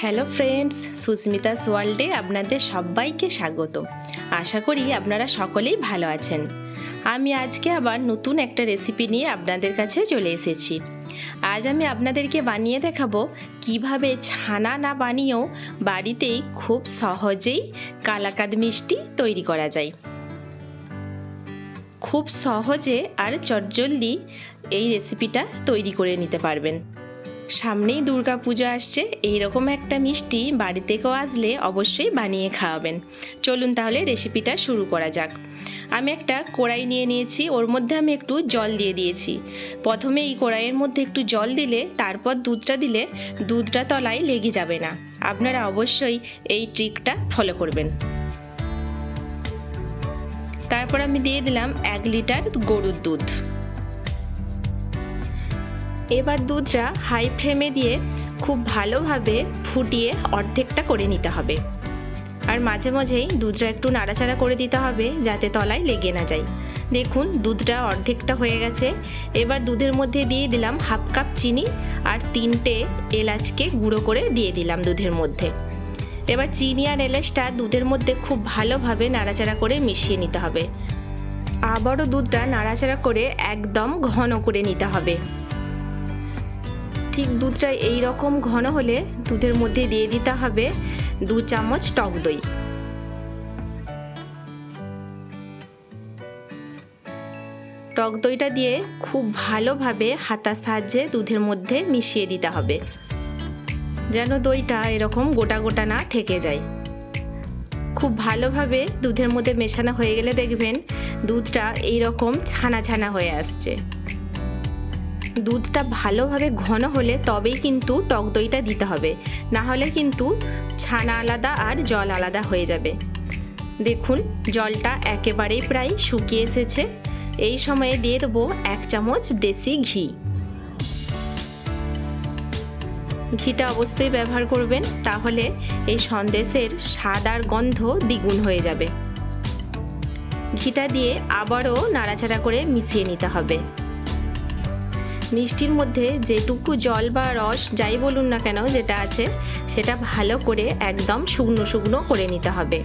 Hello friends Susmita's ওয়ার্ল্ডে আপনাদের সবাইকে স্বাগত। আশা করি আপনারা সকলেই ভালো আছেন। আমি আজকে আবার নতুন একটা রেসিপি নিয়ে আপনাদের কাছে চলে এসেছি। আজ আমি আপনাদেরকে বানিয়ে দেখাবো কীভাবে ছানা না বানিয়েও বাড়িতেই খুব সহজেই কালাকাদ মিষ্টি তৈরি করা যায়। খুব সহজে আর চটজলদি এই রেসিপিটা তৈরি করে নিতে পারবেন। সামনেই দুর্গা পুজো আসছে, এইরকম একটা মিষ্টি বাড়িতে কেউ আসলে অবশ্যই বানিয়ে খাওয়াবেন। চলুন তাহলে রেসিপিটা শুরু করা যাক। আমি একটা কড়াই নিয়ে নিয়েছি, ওর মধ্যে আমি একটু জল দিয়ে দিয়েছি। প্রথমে এই কড়াইয়ের মধ্যে একটু জল দিলে, তারপর দুধটা দিলে দুধটা তলায় লেগে যাবে না। আপনারা অবশ্যই এই ট্রিকটা ফলো করবেন। তারপর আমি দিয়ে দিলাম এক লিটার গরুর দুধ। এবার দুধটা হাই ফ্লেমে দিয়ে খুব ভালোভাবে ফুটিয়ে অর্ধেকটা করে নিতে হবে। আর মাঝে মাঝেই দুধটা একটু নাড়াচাড়া করে দিতে হবে যাতে তলায় লেগে না যায়। দেখুন, দুধটা অর্ধেকটা হয়ে গেছে। এবার দুধের মধ্যে দিয়ে দিলাম হাফ কাপ চিনি আর তিনটে এলাচকে গুঁড়ো করে দিয়ে দিলাম দুধের মধ্যে। এবার চিনি আর এলাচটা দুধের মধ্যে খুব ভালোভাবে নাড়াচাড়া করে মিশিয়ে নিতে হবে। আবারও দুধটা নাড়াচাড়া করে একদম ঘন করে নিতে হবে। ঠিক দুধটা এই রকম ঘন হলে দুধের মধ্যে দিয়ে দিতে হবে দু চামচ টক দই। টক দইটা দিয়ে খুব ভালোভাবে হাতার সাহায্যে দুধের মধ্যে মিশিয়ে দিতে হবে, যেন দইটা এরকম গোটা গোটা না থেকে যায়। খুব ভালোভাবে দুধের মধ্যে মেশানো হয়ে গেলে দেখবেন দুধটা এইরকম ছানা ছানা হয়ে আসছে। দুধটা ভালোভাবে ঘন হলে তবেই কিন্তু টক দইটা দিতে হবে। না হলে কিন্তু ছানা আলাদা আর জল আলাদা হয়ে যাবে। দেখুন, জলটা একেবারেই প্রায় শুকিয়ে এসেছে। এই সময়ে দিয়ে দেবো এক চামচ দেশি ঘি। ঘিটা অবশ্যই ব্যবহার করবেন, তাহলে এই সন্দেশের স্বাদ আর গন্ধ দ্বিগুণ হয়ে যাবে। ঘিটা দিয়ে আবারও নাড়াচাড়া করে মিশিয়ে নিতে হবে। মিষ্টির মধ্যে যেটুকু জল বা রস যাই বলুন না কেন যেটা আছে, সেটা ভালো করে একদম শুকনো শুকনো করে নিতে হবে।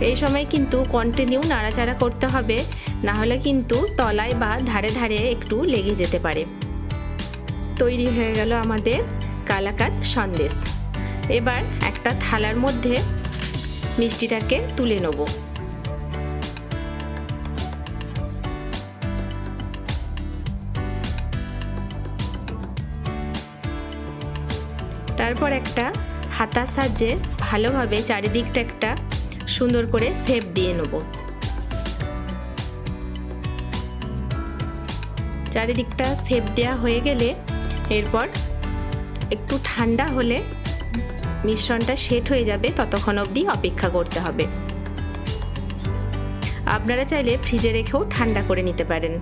এই সময় কিন্তু কন্টিনিউ নাড়াচাড়া করতে হবে, না হলে কিন্তু তলায় বা ধারে ধারে একটু লেগে যেতে পারে। তৈরি হয়ে গেল আমাদের কালাকাত সন্দেশ। এবার একটা থালার মধ্যে মিষ্টিটাকে তুলে নেব। তারপর একটা হাতার সাহায্যে ভালোভাবে চারিদিকটা একটা সুন্দর করে শেপ দিয়ে নেব। চারিদিকটা শেপ দেওয়া হয়ে গেলে এরপর একটু ঠান্ডা হলে মিশ্রণটা সেট হয়ে যাবে, ততক্ষণ অবধি অপেক্ষা করতে হবে। আপনারা চাইলে ফ্রিজে রেখেও ঠান্ডা করে নিতে পারেন।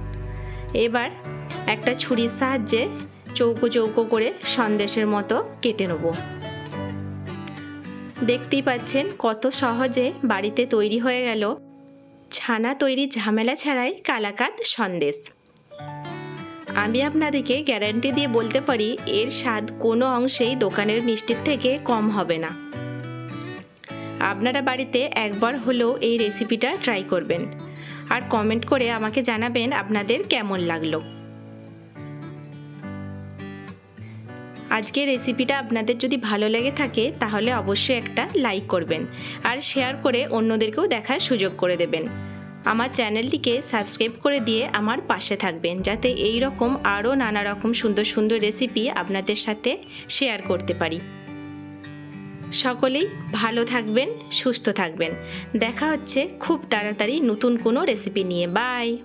এবার একটা ছুরির সাহায্যে চৌকো চৌকো করে সন্দেশের মতো কেটে নেব। দেখতেই পাচ্ছেন কত সহজে বাড়িতে তৈরি হয়ে গেল ছানা তৈরির ঝামেলা ছাড়াই কালাকাদ সন্দেশ। আমি আপনাদেরকে গ্যারান্টি দিয়ে বলতে পারি, এর স্বাদ কোনো অংশেই দোকানের মিষ্টির থেকে কম হবে না। আপনারা বাড়িতে একবার হলেও এই রেসিপিটা ট্রাই করবেন। আর কমেন্ট করে আমাকে জানাবেন আপনাদের কেমন লাগল। আজকের রেসিপিটা আপনাদের যদি ভালো লেগে থাকে, তাহলে অবশ্যই একটা লাইক করবেন আর শেয়ার করে অন্যদেরকেও দেখার সুযোগ করে দেবেন। আমার চ্যানেলটিকে সাবস্ক্রাইব করে দিয়ে আমার পাশে থাকবেন, যাতে এই রকম আরও নানা রকম সুন্দর সুন্দর রেসিপি আপনাদের সাথে শেয়ার করতে পারি। সকলেই ভালো থাকবেন, সুস্থ থাকবেন। দেখা হচ্ছে খুব তাড়াতাড়ি নতুন কোনো রেসিপি নিয়ে। বাই